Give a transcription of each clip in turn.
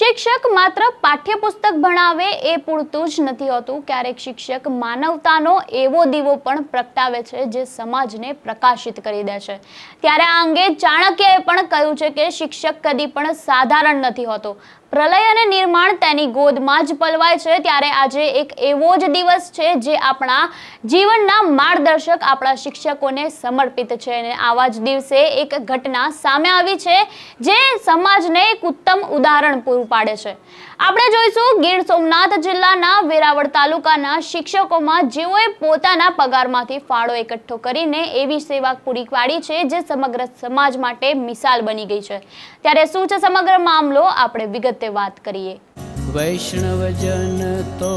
શિક્ષક માત્ર પાઠ્યપુસ્તક ભણાવે એ પૂરતું જ નથી હોતું. ક્યારેક શિક્ષક માનવતાનો એવો દીવો પણ પ્રગટાવે છે જે સમાજને પ્રકાશિત કરી દે છે. ત્યારે આ અંગે ચાણક્યએ પણ કહ્યું છે કે શિક્ષક કદી પણ સાધારણ નથી હોતો. પ્રલય અને નિર્માણ તેની ગોદમાં જ પલવાય છે. ત્યારે આજે એક એવો જ દિવસ છે જે આપણા જીવનના માર્ગદર્શક આપણા શિક્ષકોને સમર્પિત છે અને આવા જ દિવસે એક ઘટના સામે આવી છે જે સમાજને એક ઉત્તમ ઉદાહરણ પૂરું પાડે છે. આપણે જોઈશું ગીર સોમનાથ જિલ્લાના વેરાવળ તાલુકાના શિક્ષકોમાં જેઓએ પોતાના પગારમાંથી ફાળો એકઠો કરીને એવી સેવા પૂરી પાડી છે જે સમગ્ર સમાજ માટે મિસાલ બની ગઈ છે. ત્યારે શું છે સમગ્ર મામલો? આપણે વિગતે વાત કરીએ. વૈષ્ણવજન તો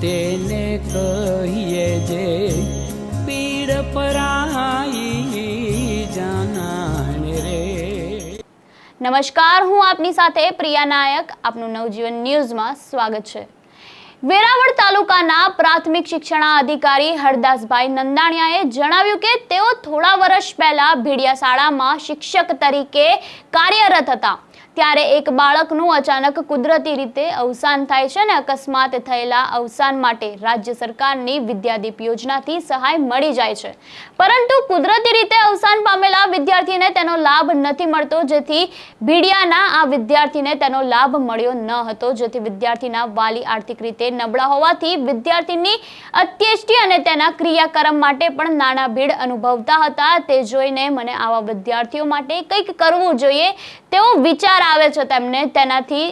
તેને કહીએ જે પીડ પરાઈ જાનાને રે. નમસ્કાર હું આપની સાથે પ્રિયા નાયક. આપનું નવજીવન ન્યૂઝમાં સ્વાગત છે. વેરાવળ તાલુકાના પ્રાથમિક શિક્ષણાધિકારી હરદાસભાઈ નંદાણિયાએ જણાવ્યું કે તેઓ થોડા વર્ષ પહેલા ભીડિયા શાળામાં શિક્ષક તરીકે કાર્યરત હતા. ત્યારે એક બાળકનું અચાનક કુદરતી રીતે અવસાન થાય છે અને અકસ્માત થયેલા અવસાન માટે રાજ્ય સરકારની વિદ્યાદીપ યોજનાથી સહાય મળી જાય છે. પરંતુ કુદરતી રીતે અવસાન પામેલા વિદ્યાર્થીને તેનો લાભ નથી મળતો, જેથી ભીડિયાના આ વિદ્યાર્થીને તેનો લાભ મળ્યો ન હતો, જેથી વિદ્યાર્થીના વાલી આર્થિક રીતે નબળા હોવાથી વિદ્યાર્થીની અત્યેષ્ટિ અને તેના ક્રિયાક્રમ માટે પણ નાના ભીડ અનુભવતા હતા. તે જોઈને મને આવા વિદ્યાર્થીઓ માટે કંઈક કરવું જોઈએ તેવો વિચાર આવે છે તેમને તેનાથી,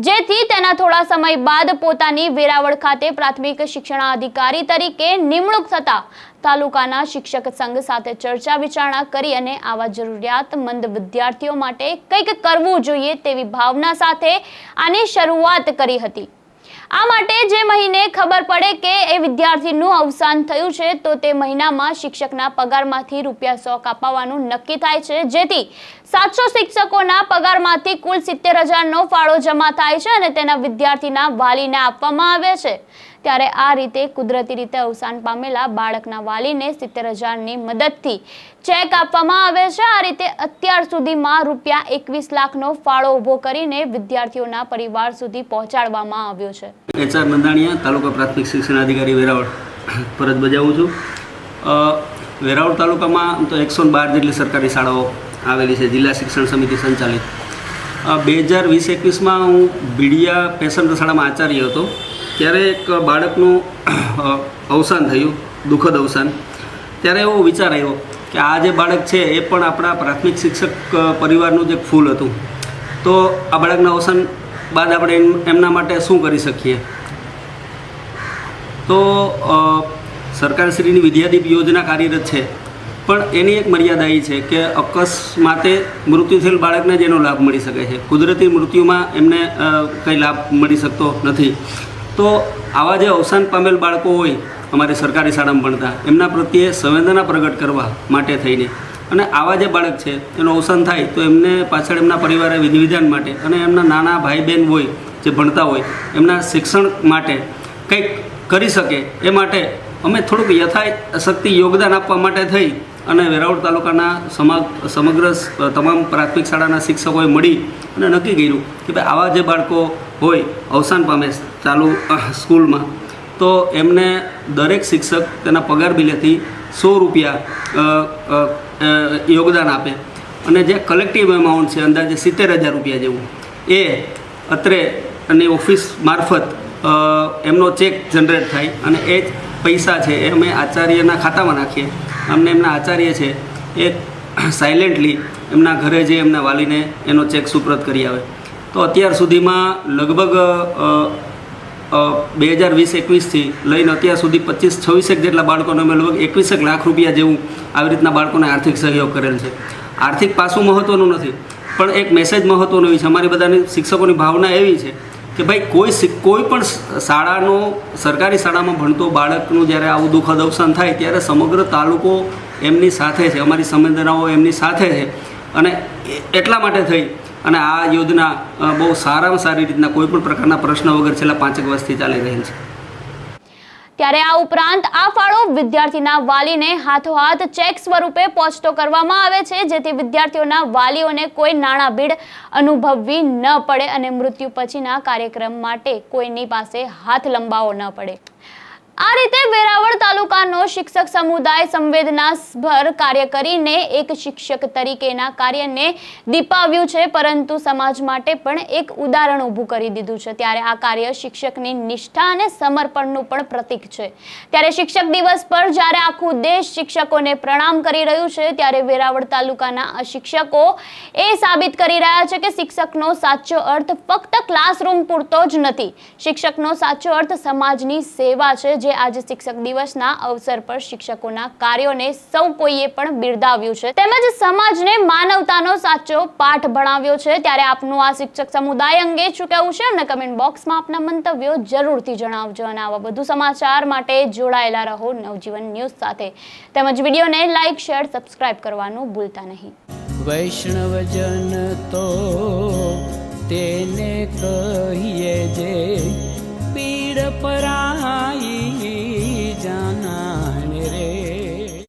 જેથી તેના થોડા સમય બાદ પોતાની વેરાવળ ખાતે પ્રાથમિક શિક્ષણાધિકારી તરીકે નિમણૂક થતા તાલુકાના શિક્ષક સંઘ સાથે ચર્ચા વિચારણા કરી અને આવા જરૂરિયાતમંદ વિદ્યાર્થીઓ માટે કંઈક કરવું જોઈએ તેવી ભાવના સાથે આની શરૂઆત કરી હતી. આ માટે જે મહિને ખબર પડે કે એ વિદ્યાર્થીનું અવસાન થયું છે, તો તે મહિનામાં શિક્ષકના પગારમાંથી રૂપિયા સો કાપાવાનું નક્કી થાય છે. જેથી સાતસો શિક્ષકોના પગારમાંથી કુલ સિત્તેર હજારનો ફાળો જમા થાય છે અને તેના વિદ્યાર્થીના વાલીને આપવામાં આવે છે. ત્યારે આ રીતે કુદરતી રીતે અવસાન પામેલા બાળકના વાલીને સિત્તેર હજારની મદદથી ચેક આપવામાં આવે છે. આ રીતે અત્યાર સુધીમાં રૂપિયા એકવીસ લાખનો ફાળો ઊભો કરીને વિદ્યાર્થીઓના પરિવાર સુધી પહોંચાડવામાં આવ્યો છે. એચઆર નંદાણીયા, તાલુકા પ્રાથમિક શિક્ષણ અધિકારી વેરાવળ. ફરજ બજાવું છું. વેરાવળ તાલુકામાં તો એકસો બાર જેટલી સરકારી શાળાઓ આવેલી છે, જિલ્લા શિક્ષણ સમિતિ સંચાલિત. બે હજાર વીસ એકવીસમાં હું બીડિયા પેસન્ટ શાળામાં આચાર્ય હતો. ત્યારે એક બાળકનું અવસાન થયું, દુઃખદ અવસાન. ત્યારે એવો વિચાર આવ્યો કે આ જે બાળક છે એ પણ આપણા પ્રાથમિક શિક્ષક પરિવારનું જ એક ફૂલ હતું. તો આ બાળકના અવસાન બાદ આપણે એમ- એમના માટે શું કરી શકીએ? તો સરકારશ્રીની વિદ્યાદીપ યોજના કાર્યરત છે. પણ એની એક મર્યાદા એ છે કે અકસ્માતે મૃત્યુ થયેલ બાળકને જ એનો લાભ મળી શકે છે. કુદરતી મૃત્યુમાં એમને કંઈ લાભ મળી શકતો નથી. તો આવા જે અવસાન પામેલ બાળકો હોય, અમારી સરકારી શાળામાં ભણતા, એમના પ્રત્યે સંવેદના પ્રગટ કરવા માટે થઈને. અને આવા જે બાળક છે, એનું અવસાન થાય તો એમને પાછળ એમના પરિવારે વિધિ વિધાન માટે અને એમના નાના ભાઈ બહેન હોય, જે ભણતા હોય, એમના શિક્ષણ માટે કંઈક કરી શકે એ માટે અમે થોડુંક યથાશક્તિ યોગદાન આપવા માટે થઈ. અને વેરાવળ તાલુકાના સમા સમગ્ર તમામ પ્રાથમિક શાળાના શિક્ષકોએ મળી અને નક્કી કર્યું કે ભાઈ આવા જે બાળકો હોય અવસાન પામે ચાલુ સ્કૂલમાં, તો એમને દરેક શિક્ષક તેના પગાર બિલેથી સો રૂપિયા યોગદાન આપે. અને જે કલેક્ટિવ એમાઉન્ટ છે, અંદાજે સિત્તેર હજાર રૂપિયા જેવું, એ અત્રે અને ઓફિસ મારફત એમનો ચેક જનરેટ થાય અને એ જ પૈસા છે એ અમે આચાર્યના ખાતામાં નાખીએ. અમને એમના આચાર્ય છે, એ સાયલેન્ટલી એમના ઘરે જે એમના વાલીને એનો ચેક સુપ્રત કરી આવે. તો અત્યાર સુધીમાં લગભગ બે હજાર વીસ એકવીસથી લઈને અત્યાર સુધી પચીસ છવ્વીસેક જેટલા બાળકોને અમે લગભગ એકવીસેક લાખ રૂપિયા જેવું આવી રીતના બાળકોને આર્થિક સહયોગ કરેલ છે. આર્થિક પાસું મહત્ત્વનું નથી, પણ એક મેસેજ મહત્ત્વનો છે. અમારી બધાની શિક્ષકોની ભાવના એવી છે કે ભાઈ કોઈ કોઈ પણ શાળાનો, સરકારી શાળામાં ભણતો બાળકનું જ્યારે આવું દુઃખદ અવસાન થાય ત્યારે સમગ્ર તાલુકો એમની સાથે છે, અમારી સંવેદનાઓ એમની સાથે છે. અને એટલા માટે થઈ. અને આ યોજના બહુ સારામાં સારી રીતના કોઈ પણ પ્રકારના પ્રશ્ન વગર છેલ્લા પાંચેક વર્ષથી ચાલી રહેલ છે. ત્યારે આ ઉપરાંત આ ફાળો વિદ્યાર્થીના વાલીને હાથોહાથ ચેક સ્વરૂપે પહોંચતો કરવામાં આવે છે, જેથી વિદ્યાર્થીઓના વાલીઓને કોઈ નાણાં ભીડ અનુભવવી ન પડે અને મૃત્યુ પછીના કાર્યક્રમ માટે કોઈની પાસે હાથ લંબાવવો ન પડે. આ રીતે વેરાવળ તાલુકાનો શિક્ષક સમુદાય સંવેદનાસભર કાર્ય કરીને એક શિક્ષક તરીકેના કાર્યને દીપાવ્યું છે, પરંતુ સમાજ માટે પણ એક ઉદાહરણ ઊભું કરી દીધું છે. ત્યારે આ કાર્ય શિક્ષકની નિષ્ઠા અને સમર્પણનું પણ પ્રતીક છે. ત્યારે શિક્ષક દિવસ પર જ્યારે આખું દેશ શિક્ષકોને પ્રણામ કરી રહ્યું છે, ત્યારે વેરાવળ તાલુકાના શિક્ષકો એ સાબિત કરી રહ્યા છે કે શિક્ષકનો સાચો અર્થ ફક્ત ક્લાસરૂમ પૂરતો જ નથી. શિક્ષકનો સાચો અર્થ સમાજની સેવા છે જે આજે શિક્ષક દિવસના અવસર પર શિક્ષકોના કાર્યોને સૌ કોઈએ પણ બિરદાવ્યું છે. તેમજ સમાજને માનવતાનો સાચો પાઠ ભણાવ્યો છે. ત્યારે આપનું આ શિક્ષક સમુદાય અંગે શું કહેવું છે? અમને કમેન્ટ બોક્સમાં આપના મંતવ્યો જરૂરથી જણાવજો. અને આવા વધુ સમાચાર માટે જોડાયેલા રહો નવજીવન ન્યૂઝ સાથે. તેમજ વિડીયોને લાઇક શેર, સબસ્ક્રાઇબ કરવાનું ભૂલતા નહીં. વૈષ્ણવજન તો તેને કહીએ જે પીડ પરાઈ